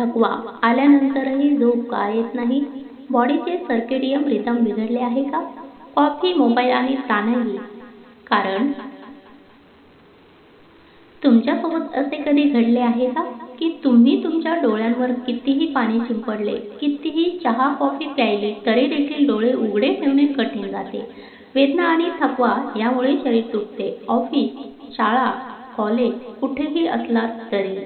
थकवा आल्यानंतरही झोप का येत नाही? बॉडीचे सर्केडियम रिदम बिघडले आहे का? कॉफी मोबाईल आणि ताणही कारण? तुमच्यासोबत असे कधी घडले आहे का? की तुम्ही तुमच्या डोळ्यांवर कितीही पाणी शिंपडले कितीही चहा कॉफी प्यायली तरी देखील डोळे उघडे ठेवणे कठीण जाते. वेदना आणि थकवा यामुळे शरीर तुटते. ऑफिस शाळा कॉलेज कुठेही असलात तरी.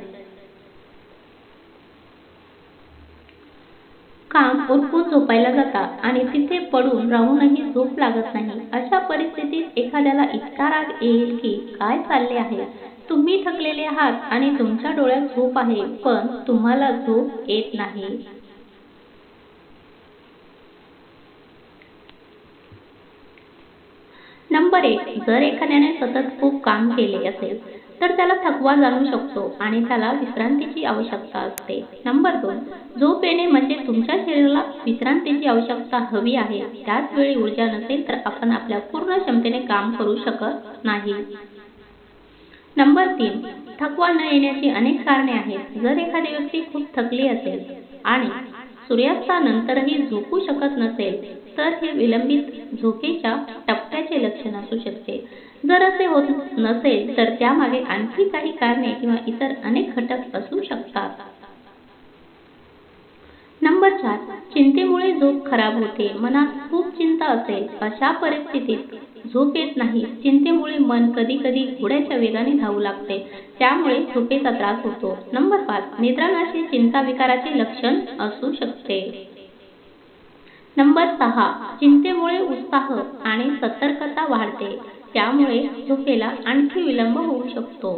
काम उरकून झोपायला जाता आणि तिथे पडून राहूनही झोप लागत नाही. अशा परिस्थितीत एखाद्याला इतका राग येईल की काय चालले आहे? तुम्ही थकलेले आहात आणि तुमच्या डोळ्यात झोप आहे पण तुम्हाला झोप येत नाही. बरे जर एखाद्याने सतत खूप काम केले असेल तर त्याला थकवा जाणू शकतो आणि त्याला विश्रांतीची आवश्यकता असते. नंबर दोन झोप येणे म्हणजे तुमच्या शरीराला विश्रांतीची आवश्यकता हवी आहे. त्याच वेळी ऊर्जा नसेल तर आपण आपल्या पूर्ण क्षमतेने काम करू शकत नाही. नंबर तीन थकवा न येण्याची अनेक कारणे आहेत. जर एखादी व्यक्ती खूप थकली असेल आणि सूर्यास्तानंतरही झोपू शकत नसेल तर हे विलंबित झोपेच्या टप्प्याचे लक्षण असू शकते. जर असे होत नसेल तर त्यामागे आणखी काही कारणे किंवा इतर अनेक घटक असू शकतात. नंबर चार चिंतेमुळे झोप खराब होते. मनात खूप चिंता असेल. अशा परिस्थितीत झोप येत नाही. चिंतेमुळे मन कधी कधी घोड्याच्या वेगाने धावू लागते. त्यामुळे झोपेचा त्रास होतो. नंबर पाच. निद्रानाश हे चिंता विकाराचे लक्षण असू शकते. नंबर सहा. चिंतेमुळे उत्साह आणि सतर्कता वाढते. त्यामुळे झोपेला आणखी विलंब होऊ शकतो.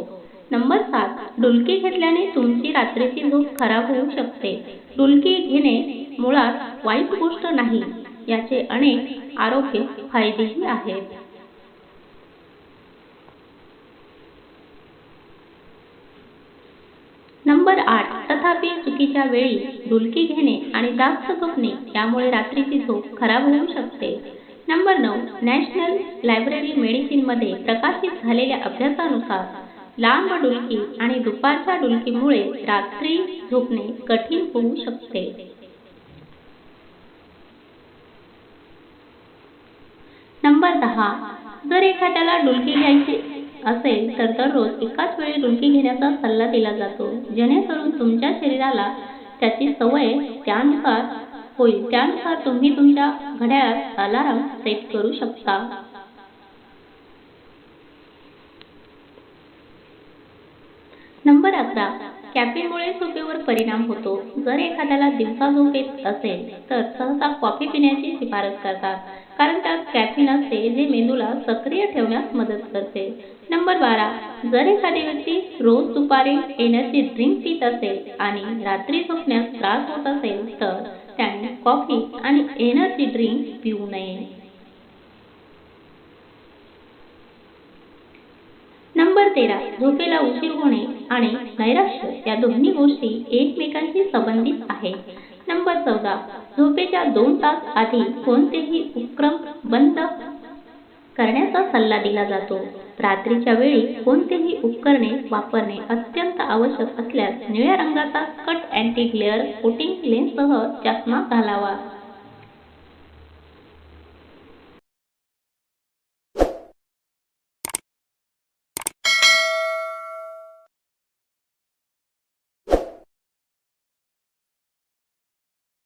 नंबर सात. डुलकी घेतल्याने तुमची रात्रीची झोप खराब होऊ शकते. डुलकी घेणे मुळात वाईट गोष्ट नाही. याचे अनेक आरोग्य फायदेही आहेत. नंबर आठ. तथापि चुकीच्या वेळी डुलकी घेणे आणि जास्त झोपणे यामुळे रात्रीची झोप खराब होऊ शकते. नंबर नऊ. नॅशनल लायब्ररी मेडिसिनमध्ये प्रकाशित झालेल्या अभ्यासानुसार लांब डुलकी आणि दुपारच्या डुलकीमुळे रात्री झोपणे कठीण होऊ शकते. नंबर दहा. जर एखाद्याला डुलकी घ्यायची असेल तर दररोज एकाच वेळी डुलकी घेण्याचा सल्ला दिला जातो. जेणेकरून तुमच्या शरीराला त्याची सवय त्यानुसार होईल. त्यानुसार तुम्ही तुमच्या घड्याळात अलाराम सेट करू शकता. नंबर अकरा. कॅफीनमुळे झोपेवर परिणाम होतो. जर एखाद्याला दिवसा झोप येत असेल तर सहसा कॉफी पिण्याची शिफारस करतात. कारण त्यात कॅफिन असते जे मेंदूला सक्रिय ठेवण्यास मदत करते. नंबर बारा जर एखादी व्यक्ती रोज दुपारी एनर्जी ड्रिंक पित असेल आणि रात्री झोपण्यास त्रास होत असेल तर त्याने कॉफी आणि एनर्जी ड्रिंक पिऊ नये. नंबर तेरा झोपेला उशीर होणे आणि नैराश्य या दोन्ही गोष्टी एकमेकांशी संबंधित आहेत. नंबर चौदा. झोपेच्या दोन तास आधी कोणतेही उपक्रम बंद करण्याचा सल्ला दिला जातो. रात्रीच्या वेळी कोणतेही उपकरणे वापरणे अत्यंत आवश्यक असल्यास निळ्या रंगाचा कट अँटी ग्लेअर कोटिंग लेन्ससह चष्मा घालावा.